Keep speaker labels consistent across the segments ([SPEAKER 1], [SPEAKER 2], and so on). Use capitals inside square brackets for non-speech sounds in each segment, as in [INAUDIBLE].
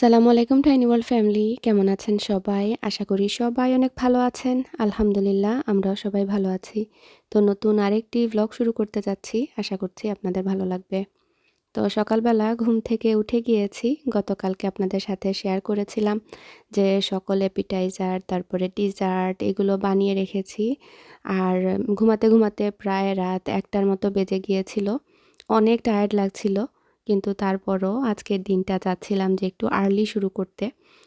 [SPEAKER 1] আসসালামু আলাইকুম tiny world family, কেমন আছেন সবাই? আশা করি সবাই অনেক ভালো আছেন। আলহামদুলিল্লাহ, আমরাও সবাই ভালো আছি। তো নতুন আরেকটি ভ্লগ শুরু করতে যাচ্ছি। আশা করছি আপনাদের ভালো লাগবে। তো সকালবেলা ঘুম থেকে উঠে গিয়েছি। গতকালকে আপনাদের সাথে শেয়ার করেছিলাম যে সকল অ্যাপিটাইজার তারপরে ডিজার্ট এগুলো বানিয়ে রেখেছি। আর ঘুমাতে ঘুমাতে প্রায় রাত একটার মতো বেজে গিয়েছিল। অনেক টায়ার্ড লাগছিল। কিন্তু তারপরও আজকের দিনটা চাচ্ছিলাম যে একটু আর্লি শুরু করতে।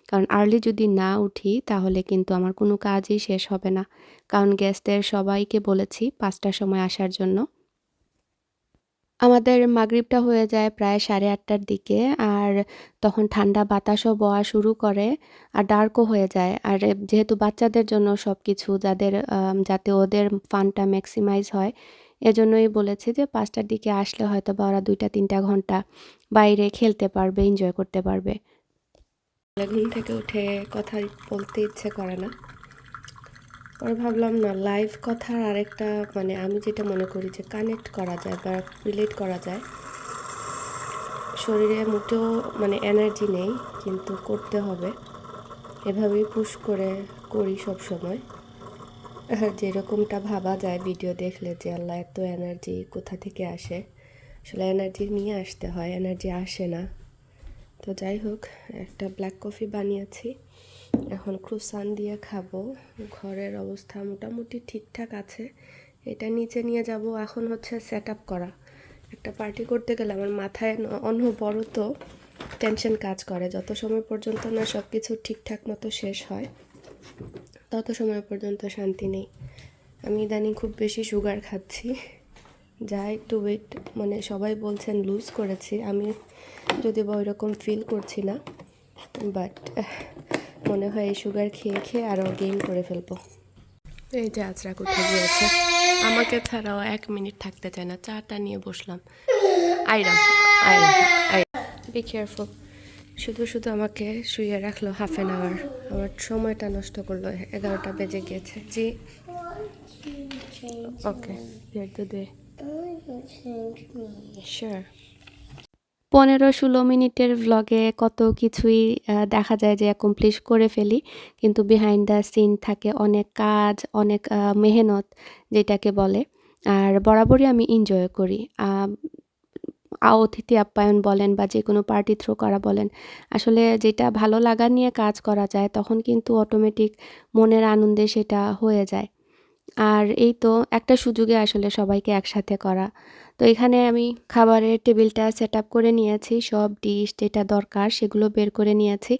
[SPEAKER 1] কারণ আর্লি যদি না উঠি, তাহলে কিন্তু আমার কোনো কাজই শেষ হবে না। কারণ গেস্টদের সবাইকে বলেছি পাঁচটার সময় আসার জন্য। আমাদের মাগরিবটা হয়ে যায় প্রায় সাড়ে আটটার দিকে আর তখন ঠান্ডা বাতাসও বওয়া শুরু করে আর ডার্কও হয়ে যায়। আর যেহেতু বাচ্চাদের জন্য সব কিছু যাদের যাতে ওদের ফানটা ম্যাক্সিমাইজ হয় এজন্যই বলেছি যে পাঁচটার দিকে আসলে হয়তো বা ওরা দুইটা, তিনটা ঘণ্টা বাইরে খেলতে পারবে এনজয় করতে পারবে। ঘুম থেকে উঠে কথা বলতে ইচ্ছে করে না। পরে ভাবলাম না লাইভ কথার আরেকটা মানে আমি যেটা মনে করি যে কানেক্ট করা যায় বা রিলেট করা যায়। শরীরে মোটেও মানে এনার্জি নেই, কিন্তু করতে হবে। এভাবেই পুশ করে করি সব সময় [LAUGHS] যেরকমটা ভাবা যায় ভিডিও দেখলে যে আল্লাহ এত এনার্জি কোথা থেকে আসে? আসলে এনার্জি নিয়ে আসতে হয় এনার্জি আসে না। তো যাই হোক, একটা ব্ল্যাক কফি বানিয়েছি। এখন ক্রুসান দিয়ে খাব। ঘরের অবস্থা মোটামুটি ঠিকঠাক আছে। এটা নিচে নিয়ে যাব। এখন হচ্ছে সেট আপ করা। একটা পার্টি করতে গেলে আমার মাথায় অনবরত টেনশন কাজ করে। যত সময় পর্যন্ত না সব কিছু ঠিকঠাক মতো শেষ হয় তত সময় পর্যন্ত শান্তি নেই। আমি ইদানিং খুব বেশি সুগার খাচ্ছি। যা একটু ওয়েট মানে সবাই বলছেন লুজ করেছি। আমি যদি বা ওই রকম ফিল করছি না বাট মনে হয় এই সুগার খেয়ে খেয়ে আরও গেইন করে ফেলব। এই যে আজরা কোথায় গিয়েছে? আমাকে ছাড়াও এক মিনিট থাকতে চায় না চাটা নিয়ে বসলাম। আইরাম আইরাম আই বি কেয়ারফুল শুধু শুধু আমাকে শুয়ে রাখল হাফ অ্যান আওয়ার আমার সময়টা নষ্ট করল, এগারোটা বেজে গিয়েছে। জি। ওকে শিওর পনেরো ষোলো মিনিটের ভ্লগে কত কিছুই দেখা যায় যে অ্যাকমপ্লিশ করে ফেলি। কিন্তু বিহাইন্ড দ্য সিন থাকে অনেক কাজ, অনেক মেহনত, যেটাকে বলে। আর বরাবরই আমি এনজয় করি। অতিথি আপ্যায়ন বলেন বা যে কোনো পার্টি থ্রো করা বলেন, আসলে যেটা ভালো লাগা নিয়ে কাজ করা যায়, তখন কিন্তু অটোমেটিক মনের আনন্দে সেটা হয়ে যায়। আর এই তো একটা সুযোগে আসলে সবাইকে একসাথে করা। তো এখানে আমি খাবারের টেবিলটা সেট আপ করে নিয়েছি। সব ডিশ যেটা দরকার সেগুলো বের করে নিয়েছি।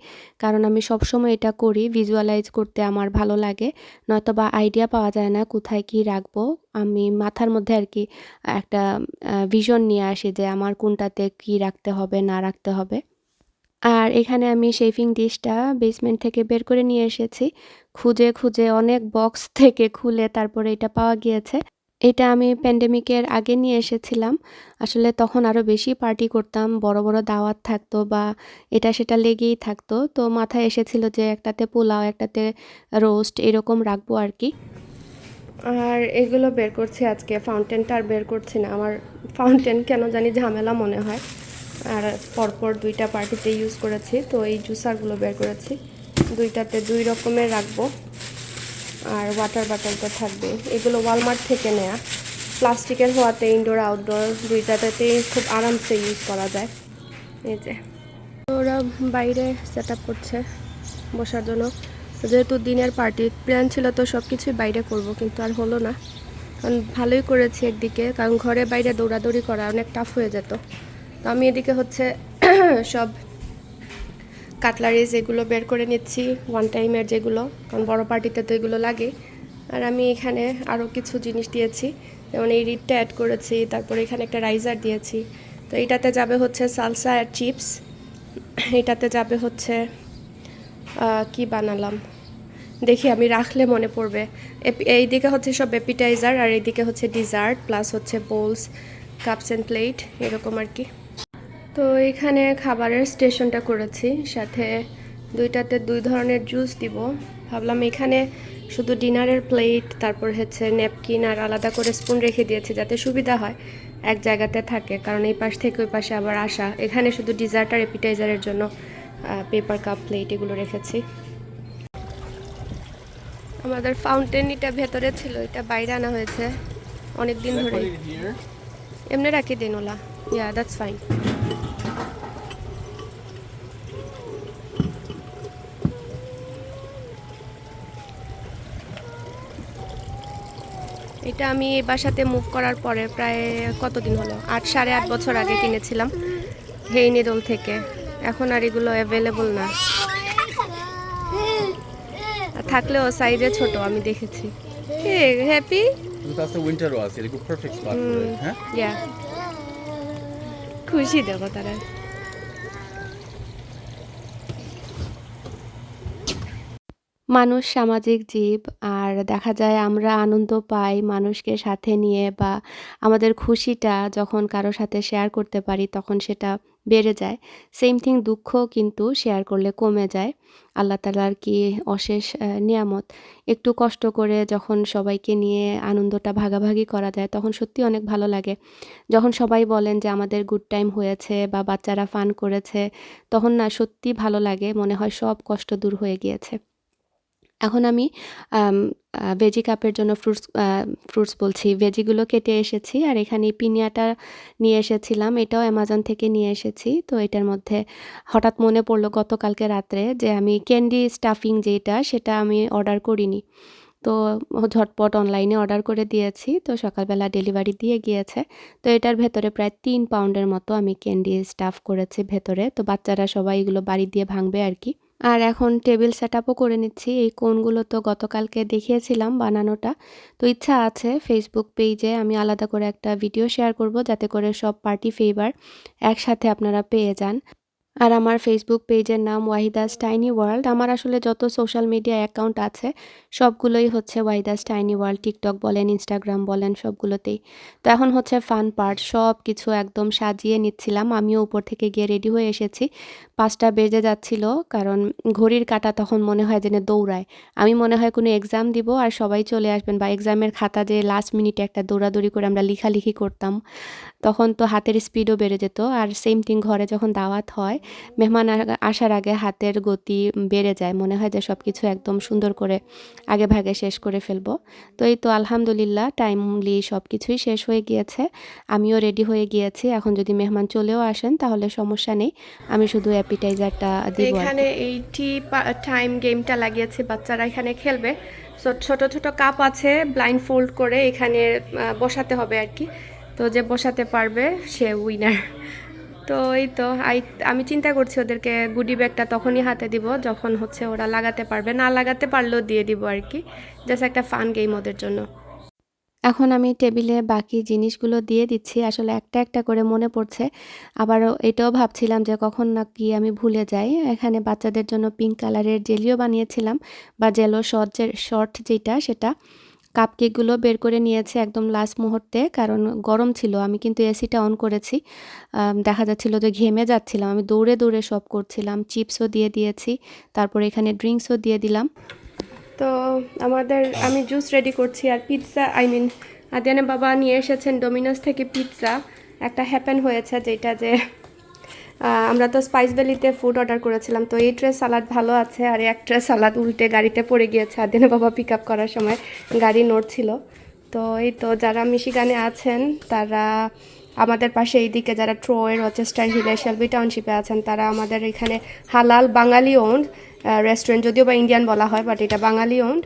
[SPEAKER 1] কারণ আমি সবসময় এটা করি ভিজুয়ালাইজ করতে আমার ভালো লাগে। নয়তো বা আইডিয়া পাওয়া যায় না কোথায় কি রাখব। আমি মাথার মধ্যে আর কি একটা ভিশন নিয়ে আসি যে আমার কোনটাতে কি রাখতে হবে, না রাখতে হবে। আর এখানে আমি শেভিং ডিশটা বেসমেন্ট থেকে বের করে নিয়ে এসেছি। খুঁজে খুঁজে অনেক বক্স থেকে খুলে তারপরে এটা পাওয়া গিয়েছে। এটা আমি প্যান্ডেমিকের আগে নিয়ে এসেছিলাম। আসলে তখন আরও বেশি পার্টি করতাম, বড় বড় দাওয়াত থাকতো বা এটা সেটা লেগেই থাকতো। তো মাথায় এসেছিল যে একটাতে পোলাও, একটাতে রোস্ট এরকম রাখব আর কি। আর এগুলো বের করছি আজকে। ফাউন্টেনটা আর বের করছি না। আমার ফাউন্টেন কেন জানি ঝামেলা মনে হয়। আর পরপর দুইটা পার্টিতে ইউজ করেছি। তো এই জুসারগুলো বের করেছি। দুইটাতে দুই রকমের রাখব। আর ওয়াটার বটলটা থাকবে। এগুলো ওয়ালমার্ট থেকে নেয়া। প্লাস্টিকের হওয়াতে ইনডোর আউটডোর দুইটাতেই খুব আরামসে ইউজ করা যায়। এই যে। ওরা বাইরে সেট করছে বসার জন্য। যেহেতু দিনের পার্টি প্ল্যান ছিল তো সব কিছুই বাইরে করব, কিন্তু আর হলো না। কারণ ভালোই করেছি একদিকে, কারণ ঘরে বাইরে দৌড়াদৌড়ি করা অনেক টাফ হয়ে যেত। তো আমি এদিকে হচ্ছে [CLEARS THROAT] সব কাটলারিজ এগুলো বের করে নিচ্ছি ওয়ান টাইমের যেগুলো, কারণ বড় পার্টিতে তো এগুলো লাগে। আর আমি এখানে আরও কিছু জিনিস দিয়েছি, যেমন এই রিডটা অ্যাড করেছি, তারপরে এখানে একটা রাইজার দিয়েছি। তো এইটাতে যাবে হচ্ছে সালসা আর চিপস এটাতে যাবে হচ্ছে কি বানালাম? দেখি, আমি রাখলে মনে পড়বে। এই দিকে হচ্ছে সব অ্যাপিটাইজার আর এইদিকে হচ্ছে ডিজার্ট প্লাস হচ্ছে বোলস কাপস অ্যান্ড প্লেট এরকম আর কি। তো এখানে খাবারের স্টেশনটা করেছি সাথে দুইটাতে দুই ধরনের জুস দিব। ভাবলাম এখানে শুধু ডিনারের প্লেট তারপর হচ্ছে ন্যাপকিন আর আলাদা করে স্পুন রেখে দিয়েছি যাতে সুবিধা হয় এক জায়গাতে থাকে কারণ এই পাশ থেকে ওই পাশে আবার আসা। এখানে শুধু ডিজার্ট আর এপিটাইজারের জন্য পেপার কাপ প্লেট এগুলো রেখেছি। আমাদের ফাউন্টেন এটা ভেতরে ছিল এটা বাইরে আনা হয়েছে অনেক দিন ধরে. এমনি রাখি দিন ওলা ইয়া দ্যাটস ফাইন এটা আমি এই বাসাতে মুভ করার পরে প্রায় কতদিন হলো? আট সাড়ে আট বছর আগে কিনেছিলাম হেইনিদল থেকে। এখন আর এগুলো অ্যাভেলেবল না। থাকলেও সাইজে ছোট আমি দেখেছি। হ্যাপি খুশি দেখো তারা। মানুষ সামাজিক জীব আর দেখা যায় আমরা আনন্দ পাই মানুষকে সাথে নিয়ে বা আমাদের খুশিটা যখন কারও সাথে শেয়ার করতে পারি তখন সেটা বেড়ে যায়। সেম থিং দুঃখ কিন্তু শেয়ার করলে কমে যায়। আল্লাহ তালার কি অশেষ নিয়ামত? একটু কষ্ট করে যখন সবাইকে নিয়ে আনন্দটা ভাগাভাগি করা যায় তখন সত্যি অনেক ভালো লাগে। যখন সবাই বলেন যে আমাদের গুড টাইম হয়েছে বা বাচ্চারা ফান করেছে তখন না সত্যি ভালো লাগে, মনে হয় সব কষ্ট দূর হয়ে গিয়েছে। এখন আমি ভেজি কাপের জন্য ফ্রুটস ফ্রুটস বলছি। ভেজিগুলো কেটে এসেছি আর এখানে পিনিয়াটা নিয়ে এসেছিলাম। এটাও অ্যামাজন থেকে নিয়ে এসেছি। তো এটার মধ্যে হঠাৎ মনে পড়ল গতকালকে রাত্রে যে আমি ক্যান্ডি স্টাফিং যেটা, সেটা আমি অর্ডার করিনি। তো ঝটপট অনলাইনে অর্ডার করে দিয়েছি। তো সকালবেলা ডেলিভারি দিয়ে গিয়েছে। তো এটার ভেতরে প্রায় তিন পাউন্ডের মতো আমি ক্যান্ডি স্টাফ করেছি ভেতরে। তো বাচ্চারা সবাই এগুলো বাড়ি দিয়ে ভাঙবে আর কি। আর এখন টেবিল সেট আপও করে নিচ্ছি। এই কোনগুলো তো গতকালকে দেখিয়েছিলাম বানানোটা। তো ইচ্ছা আছে ফেসবুক পেজে আমি আলাদা করে একটা ভিডিও শেয়ার করব, যাতে করে সব পার্টি ফেভার একসাথে আপনারা পেয়ে যান। আর আমার ফেসবুক পেজের নাম ওয়াহিদাস টাইনি ওয়ার্ল্ড আমার আসলে যত সোশ্যাল মিডিয়া অ্যাকাউন্ট আছে, সবগুলোই হচ্ছে ওয়াহিদাস টাইনি ওয়ার্ল্ড টিকটক বলেন ইনস্টাগ্রাম বলেন, সবগুলোতেই। তো এখন হচ্ছে ফান পার্ট সব কিছু একদম সাজিয়ে নিচ্ছিলাম। আমিও উপর থেকে গিয়ে রেডি হয়ে এসেছি। পাঁচটা বেজে যাচ্ছিল, কারণ ঘড়ির কাটা তখন মনে হয় যেন দৌড়ায়। আমি মনে হয় কোনো এক্সাম দিব আর সবাই চলে আসবেন বা এক্সামের খাতা যে লাস্ট মিনিটে একটা দৌড়াদৌড়ি করে আমরা লিখালিখি করতাম, তখন তো হাতের স্পিডও বেড়ে যেত। আর সেম থিং ঘরে যখন দাওয়াত হয় মেহমান আসার আগে হাতের গতি বেড়ে যায়। মনে হয় যে সব কিছু একদম সুন্দর করে আগে ভাগে শেষ করে ফেলব। তো এই তো আলহামদুলিল্লাহ টাইমলি সব কিছুই শেষ হয়ে গিয়েছে। আমিও রেডি হয়ে গিয়েছি। এখন যদি মেহমান চলেও আসেন তাহলে সমস্যা নেই। আমি শুধু অ্যাপিটাইজারটা দিব এখানে এইটি টাইম গেমটা লাগিয়েছে বাচ্চারা এখানে খেলবে। সো ছোট ছোট কাপ আছে ব্লাইন্ড ফোল্ড করে এখানে বসাতে হবে আর কি। তো যে বসাতে পারবে সে উইনার তো এই তো আমি চিন্তা করছি ওদেরকে গুডি ব্যাগটা তখনই হাতে দিব, যখন হচ্ছে ওরা লাগাতে পারবে। না লাগাতে পারলেও দিয়ে দিব আর কি। জাস্ট একটা ফান গেম ওদের জন্য। এখন আমি টেবিলে বাকি জিনিসগুলো দিয়ে দিচ্ছি। আসলে একটা একটা করে মনে পড়ছে। আবারও এটাও ভাবছিলাম যে কখন না কি আমি ভুলে যাই। এখানে বাচ্চাদের জন্য পিঙ্ক কালারের জেলিও বানিয়েছিলাম, বা জেলো শর্ট শর্ট যেটা, সেটা। কাপকেকগুলো বের করে নিয়েছে একদম লাস্ট মুহূর্তে, কারণ গরম ছিল, আমি কিন্তু এসিটা অন করেছি। দেখা যাচ্ছিল যে ঘেমে যাচ্ছিলাম, আমি দৌড়ে দৌড়ে সব করছিলাম চিপসও দিয়ে দিয়েছি, তারপর এখানে ড্রিঙ্কসও দিয়ে দিলাম। তো আমাদের, আমি জুস রেডি করছি আর পিৎজা আই মিন আদিয়ানে বাবা নিয়ে এসেছেন ডোমিনোস থেকে পিৎজা একটা হ্যাপেন হয়েছে যেটা যে আমরা তো স্পাইস ভ্যালিতে ফুড অর্ডার করেছিলাম, তো এই ট্রে সালাদ ভালো আছে, আর এক ট্রে সালাদ উল্টে গাড়িতে পড়ে গিয়েছে আদিয়ানে বাবা পিক আপ করার সময় গাড়ি নড়ছিল। তো এই তো যারা মিশিগানে আছেন, তারা আমাদের পাশে এইদিকে যারা ট্রোয়ের রচেস্টার হিলে শেলবি টাউনশিপে আছেন, তারা আমাদের এখানে হালাল বাঙালি ওন্ড রেস্টুরেন্ট যদিও বা ইন্ডিয়ান বলা হয় বাট এটা বাঙালি ওন্ড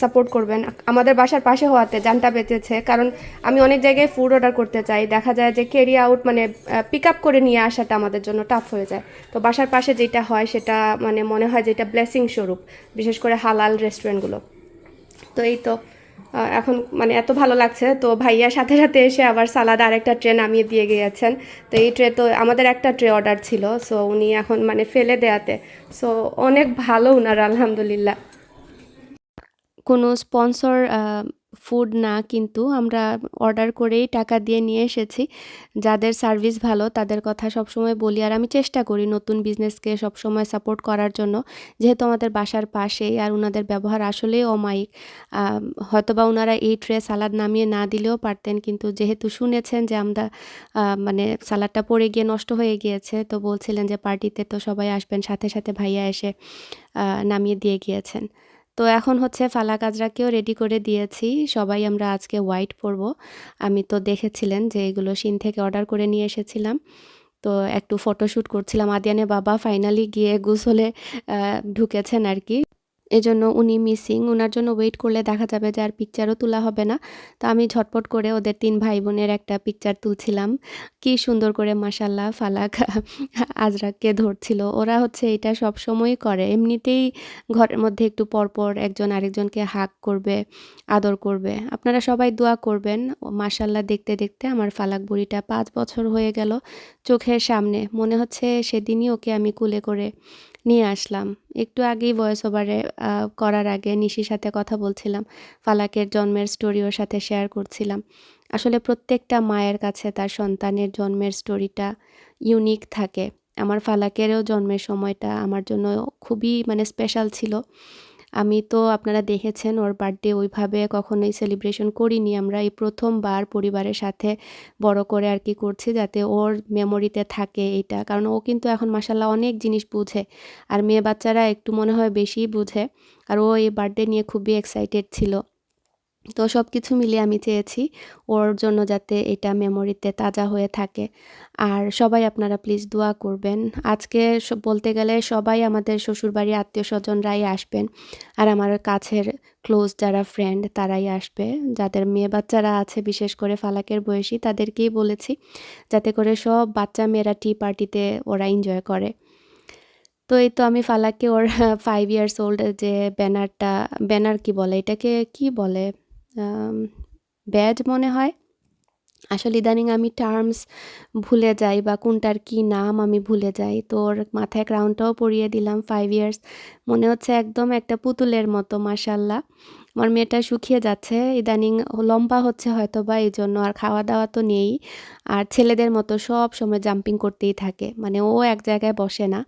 [SPEAKER 1] সাপোর্ট করবেন। আমাদের বাসার পাশে হওয়াতে জানটা বেঁচেছে, কারণ আমি অনেক জায়গায় ফুড অর্ডার করতে চাই। দেখা যায় যে ক্যারি আউট মানে পিক আপ করে নিয়ে আসাটা আমাদের জন্য টাফ হয়ে যায়। তো বাসার পাশে যেটা হয়, সেটা মানে মনে হয় যেটা ব্লেসিং স্বরূপ, বিশেষ করে হালাল রেস্টুরেন্টগুলো তো এই তো এখন মানে এত ভালো লাগছে। তো ভাইয়া সাথে সাথে এসে আবার সালাদ আরেকটা ট্রে নামিয়ে দিয়ে গিয়েছেন। তো এই ট্রে তো আমাদের একটা ট্রে অর্ডার ছিল সো উনি এখন মানে ফেলে দেয়াতে। সো অনেক ভালো উনার, আলহামদুলিল্লাহ। কোনো স্পন্সর ফুড না কিন্তু আমরা অর্ডার করেই টাকা দিয়ে নিয়ে এসেছি। যাদের সার্ভিস ভালো তাদের কথা সবসময় বলি আর আমি চেষ্টা করি নতুন বিজনেসকে সবসময় সাপোর্ট করার জন্য। যেহেতু আমাদের বাসার পাশেই আর ওনাদের ব্যবহার আসলেই অমায়িক হয়তোবা ওনারা এই ট্রে সালাদ নামিয়ে না দিলেও পারতেন কিন্তু যেহেতু শুনেছেন যে আমরা মানে সালাদটা পড়ে গিয়ে নষ্ট হয়ে গিয়েছে তো বলছিলেন যে পার্টিতে তো সবাই আসবেন সাথে সাথে ভাইয়া এসে নামিয়ে দিয়ে গিয়েছেন। তো এখন হচ্ছে ফালা কাজরাকেও রেডি করে দিয়েছি। সবাই আমরা আজকে হোয়াইট পরবো। আমি তো দেখেছিলেন যে এগুলো সিন থেকে অর্ডার করে নিয়ে এসেছিলাম। তো একটু ফটোশ্যুট করছিলাম। আদিয়ানে বাবা ফাইনালি গিয়ে গোসলে ঢুকেছেন আর কি। এজন্য উনি মিসিং ওনার জন্য ওয়েট করলে দেখা যাবে যে আর পিকচারও তোলা হবে না। তো আমি ঝটপট করে ওদের তিন ভাই বোনের একটা পিকচার তুলছিলাম। কি সুন্দর করে মাসাল্লাহ ফালাক [LAUGHS] আজরাককে ধরছিল। ওরা হচ্ছে এটা সব সময়ই করে। এমনিতেই ঘরের মধ্যে একটু পরপর একজন আরেকজনকে হাক করবে, আদর করবে। আপনারা সবাই দোয়া করবেন। মাসাল্লাহ দেখতে দেখতে আমার ফালাক বুড়িটা পাঁচ বছর হয়ে গেল চোখের সামনে। মনে হচ্ছে সেদিনই ওকে আমি কুলে করে নিয়ে আসলাম। একটু আগেই ভয়েস ওভারে করার আগে নিশির সাথে কথা বলছিলাম। ফালাকের জন্মের স্টোরি ওর সাথে শেয়ার করছিলাম। আসলে প্রত্যেকটা মায়ের কাছে তার সন্তানের জন্মের স্টোরিটা ইউনিক থাকে। আমার ফালাকেরও জন্মের সময়টা আমার জন্য খুবই মানে স্পেশাল ছিল। আমি তো আপনারা দেখেছেন ওর বার্থডে ওইভাবে কখনোই সেলিব্রেশন করিনি। আমরা এই প্রথমবার পরিবারের সাথে বড় করে আর কি করছি যাতে ওর মেমোরিতে থাকে এটা। কারণ ও কিন্তু এখন মাসাল্লাহ অনেক জিনিস বুঝে। আর মেয়ে বাচ্চারা একটু মনে হয় বেশিই বুঝে। আর ও এই বার্থডে নিয়ে খুবই এক্সাইটেড ছিল। তো সব কিছু মিলিয়ে আমি চেয়েছি ওর জন্য যাতে এটা মেমোরিতে তাজা হয়ে থাকে। আর সবাই আপনারা প্লিজ দোয়া করবেন। আজকে বলতে গেলে সবাই আমাদের শ্বশুরবাড়ির আত্মীয় স্বজনরাই আসবেন। আর আমার কাছের ক্লোজ যারা ফ্রেন্ড তারাই আসবে। যাদের মেয়ে বাচ্চারা আছে, বিশেষ করে ফালাকের বয়সী, তাদেরকেই বলেছি যাতে করে সব বাচ্চা মেয়েরা টি পার্টিতে ওরা এনজয় করে। তো এই তো আমি ফালাককে ওর ফাইভ ইয়ার্স ওল্ড যে ব্যানারটা ব্যানার কি বলে? এটাকে কি বলে? ব্যাজ মনে হয়। আসলে ইদানিং আমি টার্মস ভুলে যাই বা কোনটার কি নাম আমি ভুলে যাই। তো ওর মাথায় ক্রাউনটাও পরিয়ে দিলাম ফাইভ ইয়ার্স মনে হচ্ছে একদম একটা পুতুলের মতো মাসাল্লাহ আমার মেয়েটা শুকিয়ে যাচ্ছে। ইদানিং লম্বা হচ্ছে হয়তো বা এই জন্য আর খাওয়া দাওয়া তো নেই। আর ছেলেদের মতো সব সময় জাম্পিং করতেই থাকে। মানে ও এক জায়গায় বসে না।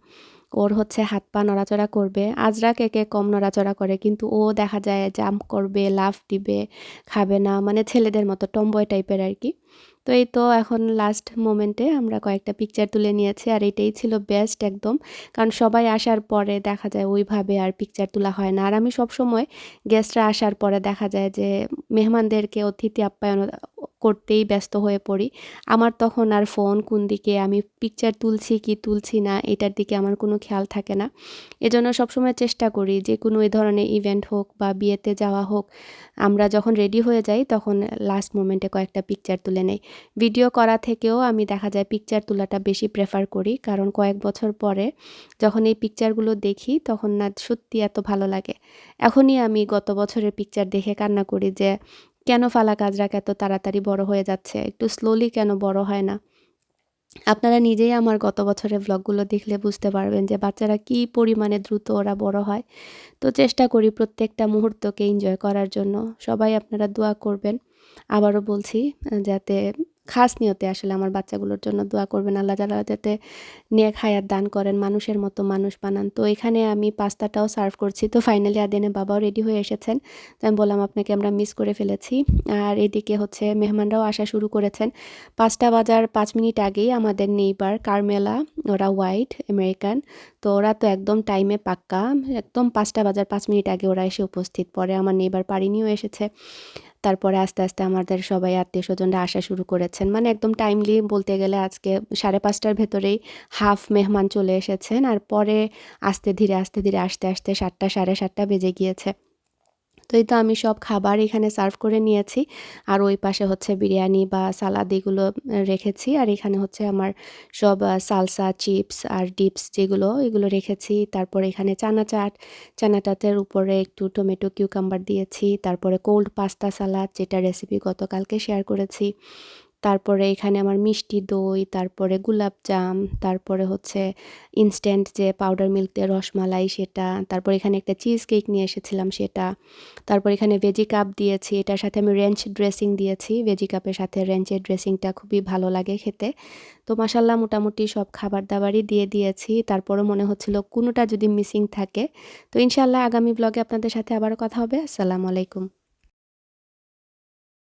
[SPEAKER 1] ওর হচ্ছে হাত পা নড়াচড়া করবে। আজরাক একে কম নড়াচড়া করে, কিন্তু ও দেখা যায় জাম্প করবে, লাফ দিবে, খাবে না মানে ছেলেদের মতো, টম্বয় টাইপের আর কি। তো এই তো এখন লাস্ট মোমেন্টে আমরা কয়েকটা পিকচার তুলে নিয়েছি, আর এটাই ছিল বেস্ট একদম। কারণ সবাই আসার পরে দেখা যায় ওইভাবে আর পিকচার তোলা হয় না। আর আমি সবসময় গেস্টরা আসার পরে দেখা যায় যে মেহমানদেরকে, অতিথি আপ্যায়ন করতেই ব্যস্ত হয়ে পড়ি। আমার তখন আর ফোন কোন দিকে, আমি পিকচার তুলছি কি তুলছি না, এটার দিকে আমার কোনো খেয়াল থাকে না। এজন্য সবসময় চেষ্টা করি যে কোনো এই ধরনের ইভেন্ট হোক বা বিয়েতে যাওয়া হোক, আমরা যখন রেডি হয়ে যাই তখন লাস্ট মোমেন্টে কয়েকটা পিকচার তুলে নেই। ভিডিও করা থেকেও আমি দেখা যায় পিকচার তোলাটা বেশি প্রেফার করি, কারণ কয়েক বছর পরে যখন এই পিকচারগুলো দেখি তখন না সত্যি এত ভালো লাগে। এখনই আমি গত বছরের পিকচার দেখে কান্না করি যে কেন ফালা কাজরাক এত তাড়াতাড়ি বড় হয়ে যাচ্ছে? একটু স্লোলি কেন বড় হয় না? আপনারা নিজেই আমার গত বছরের ব্লগগুলো দেখলে বুঝতে পারবেন যে বাচ্চারা কি পরিমাণে দ্রুত ওরা বড় হয়। তো চেষ্টা করি প্রত্যেকটা মুহূর্তকে এনজয় করার জন্য। সবাই আপনারা দোয়া করবেন। আবারও বলছি যাতে খাস নিয়তে আসলে আমার বাচ্চাগুলোর জন্য দোয়া করবেন, আল্লাহ তালা যাতে নেক হায়াত দান করেন, মানুষের মতো মানুষ বানান। তো এখানে আমি পাস্তাটাও সার্ভ করছি। তো ফাইনালি আদিনের বাবাও রেডি হয়ে এসেছেন। তো আমি বললাম, আপনাকে আমরা মিস করে ফেলেছি। আর এদিকে হচ্ছে মেহমানরাও আসা শুরু করেছেন। পাঁচটা বাজার পাঁচ মিনিট আগেই আমাদের নেইবার কারমেলা, ওরা হোয়াইট, আমেরিকান। তো ওরা তো একদম টাইমে পাক্কা। একদম পাঁচটা বাজার পাঁচ মিনিট আগে ওরা এসে উপস্থিত। পরে আমার নেইবার পাড়ি নিয়েও এসেছে। তারপরে আস্তে আস্তে আমাদের সবাই আত্মীয় স্বজনরা আসা শুরু করেছেন। মানে একদম টাইমলি বলতে গেলে আজকে সাড়ে পাঁচটার ভেতরেই হাফ মেহমান চলে এসেছেন আর পরে আস্তে ধীরে আস্তে ধীরে, আসতে আসতে সাতটা, সাড়ে সাতটা বেজে গিয়েছে। এই তো আমি সব খাবার এখানে সার্ভ করে নিয়েছি। আর ওই পাশে হচ্ছে বিরিয়ানি বা সালাদ এগুলো রেখেছি। আর এখানে হচ্ছে আমার সব সালসা, চিপস আর ডিপস যেগুলো, এগুলো রেখেছি। তারপর এখানে চানা চাট চানাটাতের উপরে একটু টমেটো, কিউকাম্বার দিয়েছি। তারপরে কোল্ড পাস্তা সালাদ, যেটা রেসিপি গতকালকে শেয়ার করেছি। তারপরে এখানে আমার মিষ্টি দই, তারপরে গোলাপ জাম, তারপরে হচ্ছে ইনস্ট্যান্ট যে পাউডার মিল্ক দিয়ে রসমালাই সেটা, তারপর এখানে একটা চিজ কেক নিয়ে এসেছিলাম সেটা, তারপর এখানে ভেজি কাপ দিয়েছি, এটার সাথে আমি রেঞ্চ ড্রেসিং দিয়েছি ভেজি কাপের সাথে রেঞ্চের ড্রেসিংটা খুবই ভালো লাগে খেতে। তো মাসাল্লাহ মোটামুটি সব খাবার দাবারই দিয়ে দিয়েছি, তারপরও মনে হচ্ছিল কোনোটা যদি মিসিং থাকে। তো ইনশাল্লাহ আগামী ব্লগে আপনাদের সাথে আবারও কথা হবে, আসসালামু আলাইকুম।